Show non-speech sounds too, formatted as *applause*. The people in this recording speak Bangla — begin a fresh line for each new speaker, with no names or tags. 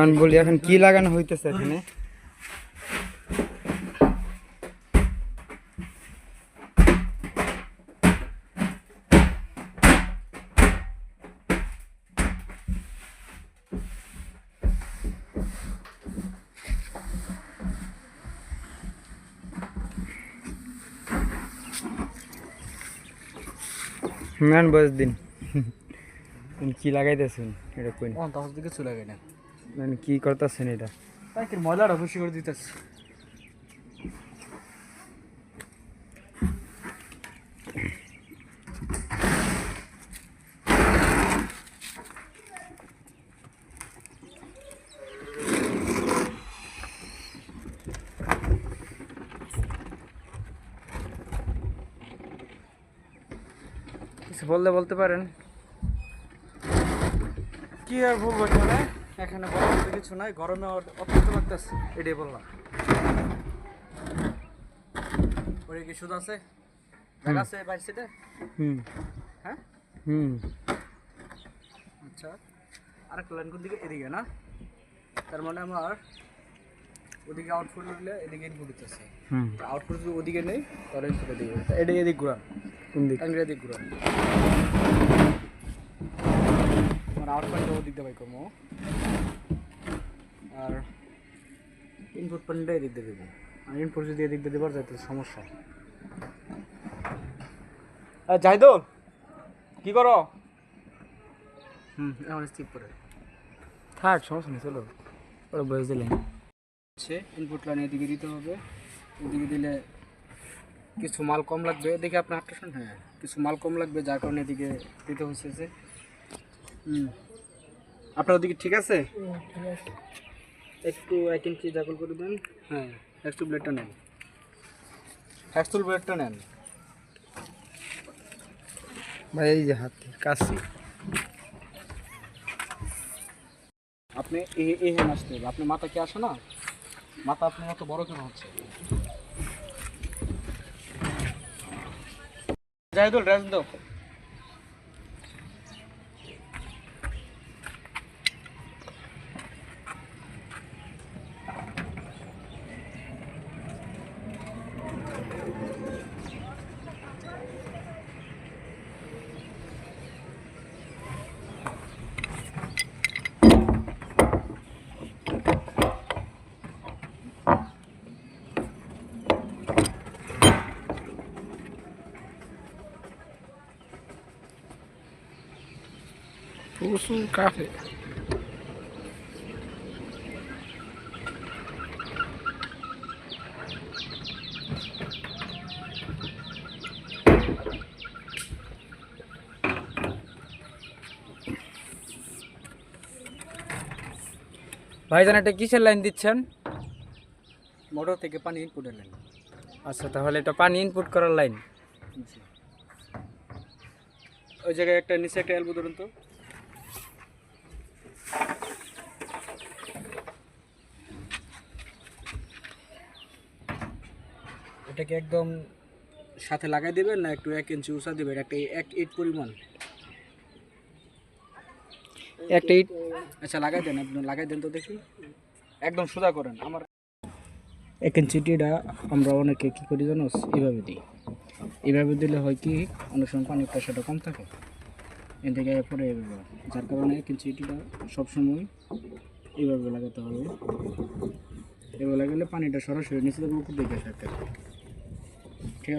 আমি বলি, এখন কি লাগানো হইতেছে এখানে? ম্যান বস দিন। আপনি *laughs* কি লাগাইতেছেন? এটা কই
ও দশ দিকে চলে গেলে
মানে কি করতেছেন এটা?
কি ময়লাটা বেশি করে দিতেছে।
কিছু বলতে বলতে পারেন।
কি আর বলব এখানে এখানে বলার মতো কিছু নাই গরমে অত্যন্ত লাগতেছে। এটাই বললাম। ওরে কি সুদ আছে? জায়গা আছে বাইর সিটে
হুম।
হ্যাঁ?
হুম।
আচ্ছা আরেকটা লাইন কোন দিকে? এদিকে না? তার মানে আমার ওদিকে আউটপুট উঠলে এদিকে ইনপুট হচ্ছে
হুম।
আউটপুট যদি ওদিকে নেই তাহলে উঠবে। এটা এদিক ঘুরান।
কোন দিক?
এদিক ঘুরান। আমার আউটপুট ওদিক দিয়ে বাই করব। আর ইনপুট পানিটা এদিক দিয়ে দেবো। আর ইনপুট যদি এদিক দিয়ে দেবার যায়, তাহলে সমস্যা। জাহিদুল, কি করো? হুম এখন স্কিপ করে
থাক, সমস্যা নেই, চলো। ওরা বয়স দিলেন
হচ্ছে ইনপুট লাইন এদিকে দিতে হবে। এদিকে দিলে কিছু মাল কম লাগবে। এদিকে আপনার শোন হ্যাঁ কিছু মাল কম লাগবে, যার কারণে এদিকে দিতে হচ্ছে যে। হুম। আপনার ওদিকে ঠিক আছে। একটু এক ইঞ্চি জাগল করে দেন। হ্যাঁ একটু ব্লেডটা নেন। একটু ব্লেডটা নেন।
ভাই এই যে হাতে কাশি
আপনি এই এই হ্যাঁ আসতে হবে। আপনি মাথা কি আসে না? মাথা আপনার এত বড় কেন হচ্ছে? জাহিদুল রেস দাও।
প্রচুর কাফে। ভাইজান এটা কিসের লাইন দিচ্ছেন?
মোটর থেকে পানি ইনপুট এলেন
আচ্ছা তাহলে এটা পানি ইনপুট করার লাইন।
ওই জায়গায় একটা নিচে একটা এলবো ধরুন তো। এটাকে একদম সাথে লাগাই দেবেন না একটু এক ইঞ্চি উঁচা দেবেন একটা এক ইট পরিমাণ।
একটা ইট?
আচ্ছা লাগাই দেন আপনি লাগাই দেন তো দেখি। একদম সোজা করেন আমার এক ইঞ্চি টিটা আমরা অনেকে কী করি জানো? এইভাবে দিই। এইভাবে দিলে হয় কি অনেক সময় পানির প্রেশারটা কম থাকে। এর থেকে পরে এইভাবে যার কারণে এক ইঞ্চি টিটা সবসময় এইভাবে লাগাতে হবে। এভাবে লাগালে পানিটা সরাসরি নিচে থেকে উপর দিকে আসতে ঠিক